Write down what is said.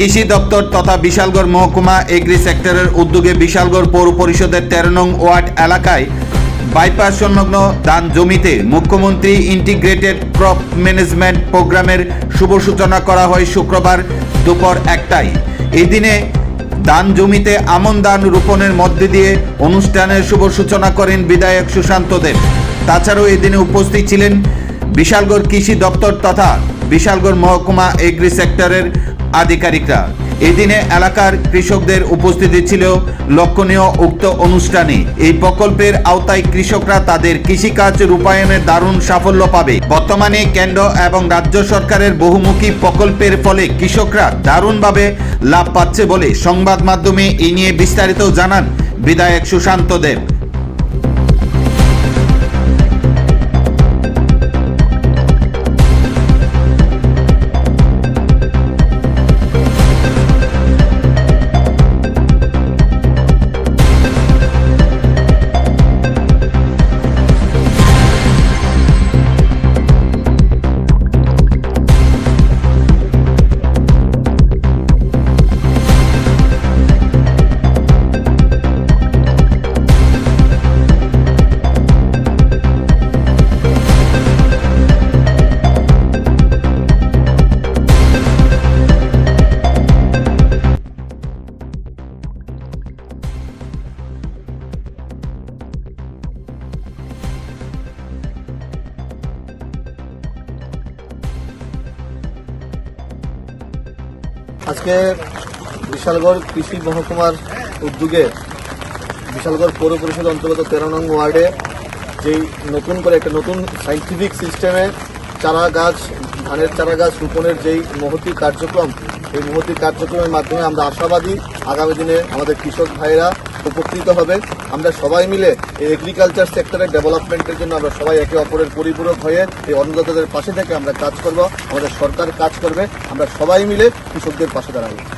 কৃষি দপ্তর তথা বিশালগড় মহকুমা এগ্রি সেক্টরের উদ্যোগে বিশালগড় পৌর পরিষদের তেরো নং ওয়ার্ড এলাকায় বাইপাস সংলগ্ন দান জমিতে মুখ্যমন্ত্রী ইন্টিগ্রেটেড ক্রপ ম্যানেজমেন্ট প্রোগ্রামের শুভ সূচনা করা হয় শুক্রবার দুপুর একটায়। এই দিনে দান জমিতে আমন দান রোপণের মধ্যে দিয়ে অনুষ্ঠানের শুভ সূচনা করেন বিধায়ক সুশান্ত দেব। তাছাড়াও এদিনে উপস্থিত ছিলেন বিশালগড় কৃষি দপ্তর তথা বিশালগড় মহকুমা এগ্রি সেক্টরের আধিকারিকরা। এদিনে এলাকার কৃষকদের উপস্থিতি ছিল লক্ষণীয় উক্ত অনুষ্ঠানে। এই প্রকল্পের আওতায় কৃষকরা তাদের কৃষিকাজ রূপায়ণে দারুণ সাফল্য পাবে। বর্তমানে কেন্দ্র এবং রাজ্য সরকারের বহুমুখী প্রকল্পের ফলে কৃষকরা দারুণভাবে লাভ পাচ্ছে বলে সংবাদ মাধ্যমে এ নিয়ে বিস্তারিত জানান বিধায়ক সুশান্ত দেব। আজকে বিশালগড় কৃষি মহকুমার উদ্যোগে বিশালগড় পৌর পরিষদ অন্তর্গত তেরো নং ওয়ার্ডে যেই নতুন করে একটা নতুন সাইন্টিফিক সিস্টেমে চারা গাছ, ধানের চারা গাছ রোপণের যেই মহতি কার্যক্রম, এই মহতি কার্যক্রমের মাধ্যমে আমরা আশাবাদী আগামী দিনে আমাদের কৃষক ভাইরা উপকৃত হবে। আমরা সবাই মিলে এই এগ্রিকালচার সেক্টরের ডেভেলপমেন্টের জন্য আমরা সবাই একে অপরের পরিপূরক হয়ে এই অন্নদাতাদের পাশে থেকে আমরা কাজ করব। আমাদের সরকার কাজ করবে। আমরা সবাই মিলে কৃষকদের পাশে দাঁড়াবো।